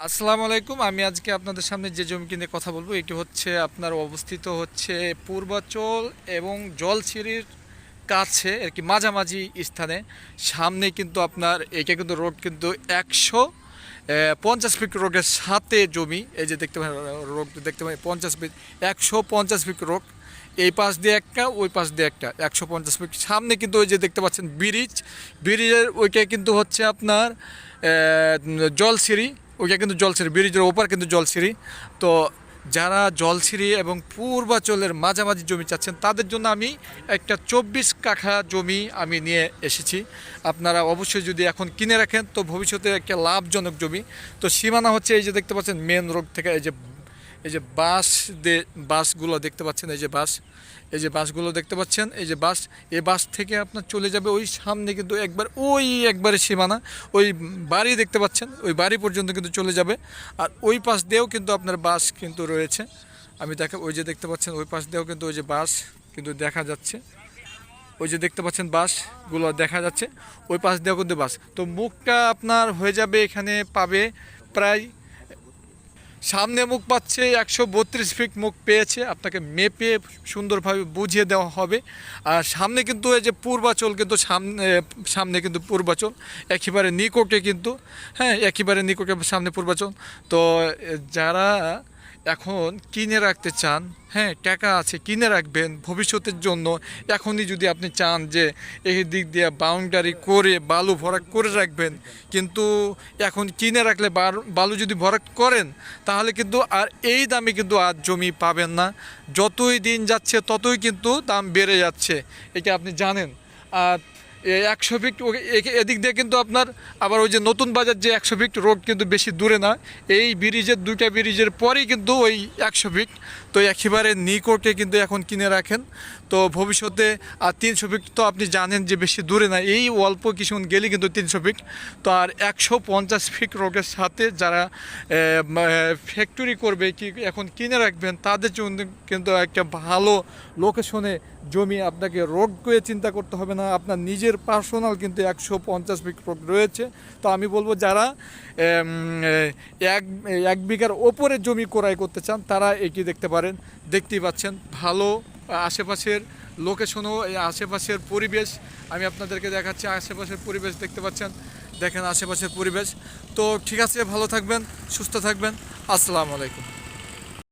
আসসালামু আলাইকুম। আমি আজকে আপনাদের সামনে যে জমি কিনে কথা বলব, এটি হচ্ছে আপনার অবস্থিত হচ্ছে পূর্বাচল এবং জলছিরির কাছে আর কি মাঝামাঝি স্থানে। সামনে কিন্তু আপনার এটা কিন্তু রোড কিন্তু একশো পঞ্চাশ ফিট রোডের সাথে জমি। এই যে দেখতে পারেন রোড দেখতে পারেন পঞ্চাশ ফিট, একশো পঞ্চাশ ফিট রোড। এই পাশ দিয়ে একটা, ওই পাশ দিয়ে একটা, একশো পঞ্চাশ ফিট। সামনে কিন্তু ওই যে দেখতে পাচ্ছেন ব্রিজ। ব্রিজের ওইটা কিন্তু হচ্ছে আপনার জলসিঁড়ি ওইটা কিন্তু জলসিঁড়ি, ব্রিজের ওপার কিন্তু জলসিঁড়ি। তো যারা জলসিঁড়ি এবং পূর্বাচলের মাঝামাঝি জমি চাচ্ছেন, তাদের জন্য আমি একটা চব্বিশ কাঠা জমি আমি নিয়ে এসেছি। আপনারা অবশ্যই যদি এখন কিনে রাখেন, তো ভবিষ্যতে একটা লাভজনক জমি। তো সীমানা হচ্ছে এই যে দেখতে পাচ্ছেন মেন রোড থেকে এই যে এই যে বাস দে, বাসগুলো দেখতে পাচ্ছেন, এই যে বাস, এই যে বাসগুলো দেখতে পাচ্ছেন, এই যে বাস, এই বাস থেকে আপনার চলে যাবে ওই সামনে কিন্তু একবার, ওই একবারে সীমানা, ওই বাড়ি দেখতে পাচ্ছেন, ওই বাড়ি পর্যন্ত কিন্তু চলে যাবে। আর ওই পাশ দিয়েও কিন্তু আপনার বাস কিন্তু রয়েছে। আমি দেখা, ওই যে দেখতে পাচ্ছেন, ওই পাশ দিয়েও কিন্তু ওই যে বাস কিন্তু দেখা যাচ্ছে। ওই যে দেখতে পাচ্ছেন বাসগুলো দেখা যাচ্ছে, ওই পাশ দিয়েও কিন্তু বাস। তো মুখটা আপনার হয়ে যাবে, এখানে পাবে প্রায় সামনে মুখ পাচ্ছে, একশো বত্রিশ ফিট মুখ পেয়েছে। আপনাকে মেপে সুন্দরভাবে বুঝিয়ে দেওয়া হবে। আর সামনে কিন্তু এই যে পূর্বাচল কিন্তু সামনে সামনে কিন্তু পূর্বাচল, একেবারে নিকটে কিন্তু হ্যাঁ একেবারে নিকটে সামনে পূর্বাচল। তো যারা এখন কিনে রাখতে চান হ্যাঁ টাকা আছে, কিনে রাখবেন ভবিষ্যতের জন্য। এখনই যদি আপনি চান যে এই দিক দিয়ে বাউন্ডারি করে, বালু ভরাট করে রাখবেন, কিন্তু এখন কিনে রাখলে বালু যদি ভরাট করেন, তাহলে কিন্তু আর এই দামে কিন্তু আর জমি পাবেন না। যতই দিন যাচ্ছে, ততই কিন্তু দাম বেড়ে যাচ্ছে। এটা আপনি জানেন। আর একশো ফিট এদিক দিয়ে কিন্তু আপনার আবার ওই যে নতুন বাজার যে একশো ফিট রোড কিন্তু বেশি দূরে না, এই ব্রিজের দুইটা ব্রিজের পরেই কিন্তু ওই একশো ফিট তো একেবারে নিকটে কিন্তু এখন কিনে রাখেন। তো ভবিষ্যতে আর তিনশো ফিট তো আপনি জানেন যে বেশি দূরে না, এই অল্প কিছুক্ষণ গেলে কিন্তু তিনশো ফিট তো আর একশো পঞ্চাশ ফিট রোডের সাথে যারা ফ্যাক্টরি করবে, কি এখন কিনে রাখবেন, তাদের জন্য কিন্তু একটা ভালো লোকেশনে জমি আপনাকে রোড করে চিন্তা করতে হবে না, আপনার নিজের পার্সোনাল কিন্তু একশো পঞ্চাশ রোড রয়েছে। তো আমি বলব যারা এক এক বিঘার ওপরে জমি ক্রয় করতে চান, তারা এটি দেখতে পারেন। দেখতেই পাচ্ছেন, ভালো আশেপাশের লোকেশনও এই আশেপাশের পরিবেশ। আমি আপনাদেরকে দেখাচ্ছি, আশেপাশের পরিবেশ দেখতে পাচ্ছেন। দেখেন আশেপাশের পরিবেশ। তো ঠিক আছে, ভালো থাকবেন, সুস্থ থাকবেন। আসসালামু আলাইকুম।